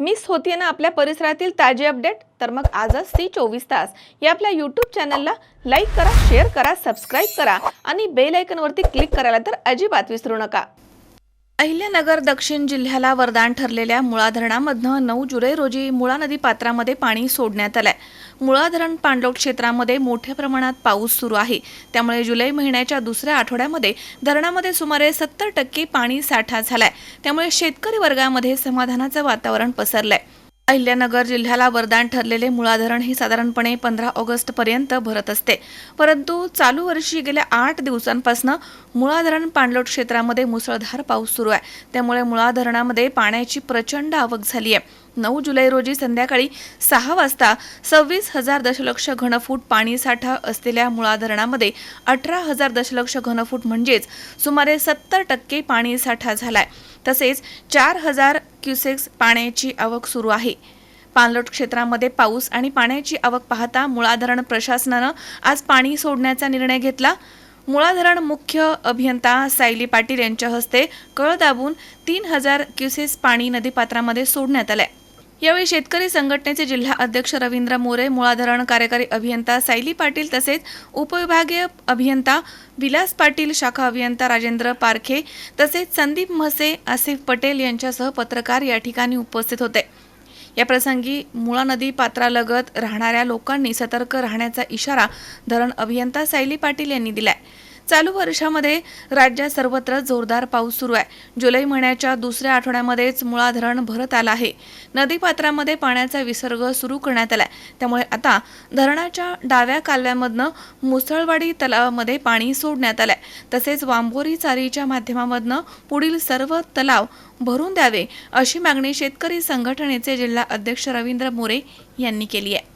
Miss होतीये ना आपल्या परिसरातील ताजे अपडेट? तर मग आजच सी चोवीस तास. या आपल्या यूट्यूब चॅनलला लाईक करा शेअर करा सबस्क्राईब करा आणि बेल आयकनवरती क्लिक करायला तर अजिबात विसरू नका. अहिल्यानगर दक्षिण जिल्ह्याला वरदान ठरलेल्या मुळा धरणामधनं नऊ जुलै रोजी मुळा नदी पात्रामध्ये पाणी सोडण्यात आलंय. मुळा धरण पाणलोट क्षेत्रामध्ये मोठ्या प्रमाणात पाऊस सुरू आहे. त्यामुळे जुलै महिन्याच्या दुसऱ्या आठवड्यामध्ये धरणामध्ये सुमारे सत्तर टक्के पाणी साठा झालाय. त्यामुळे शेतकरी वर्गामध्ये समाधानाचं वातावरण पसरलंय. अहिल्यानगर जिल्ह्याला वरदान ठरलेले मुळा धरण हे साधारणपणे पंधरा ऑगस्ट पर्यंत भरत असते. परंतु चालू वर्षी गेल्या आठ दिवसांपासून मुळा धरण पाणलोट क्षेत्रामध्ये मुसळधार पाऊस सुरू आहे. त्यामुळे मुळा धरणामध्ये पाण्याची प्रचंड आवक झाली आहे. नऊ जुलै रोजी संध्याकाळी सहा वाजता सव्वीस हजार दशलक्ष घनफूट पाणीसाठा असलेल्या मुळा धरणामध्ये अठरा हजार दशलक्ष घनफूट म्हणजेच सुमारे सत्तर टक्के पाणीसाठा झालाय. तसेच चार हजार क्युसेक्स पाण्याची आवक सुरू आहे. पाणलोट क्षेत्रामध्ये पाऊस आणि पाण्याची आवक पाहता मुळा धरण प्रशासनानं आज पाणी सोडण्याचा निर्णय घेतला. मुळा धरण मुख्य अभियंता सायली पाटील यांच्या हस्ते कळ दाबून तीन हजार क्युसेस पाणी नदीपात्रामध्ये सोडण्यात आलंय. यावेळी शेतकरी संघटनेचे जिल्हा अध्यक्ष रवींद्र मोरे मुळाधरण कार्यकारी अभियंता सायली पाटील तसेच उपविभागीय अभियंता विलास पाटील शाखा अभियंता राजेंद्र पारखे तसेच संदीप म्हसे आसिफ पटेल यांच्यासह पत्रकार या ठिकाणी उपस्थित होते. या प्रसंगी मुळा नदी पात्रालगत राहणाऱ्या लोकांनी सतर्क राहण्याचा इशारा धरण अभियंता सायली पाटील यांनी दिलाय. चालू वर्षामध्ये राज्यात सर्वत्र जोरदार पाऊस सुरू आहे. जुलै महिन्याच्या दुसऱ्या आठवड्यामध्येच मुळा धरण भरत आलं आहे. नदीपात्रामध्ये पाण्याचा विसर्ग सुरू करण्यात आलाय. त्यामुळे आता धरणाच्या डाव्या कालव्यामधनं मुसळवाडी तलावामध्ये पाणी सोडण्यात आलंय. तसेच वांबोरी चारीच्या माध्यमामधनं पुढील सर्व तलाव भरून द्यावे अशी मागणी शेतकरी संघटनेचे जिल्हा अध्यक्ष रवींद्र मोरे यांनी केली आहे.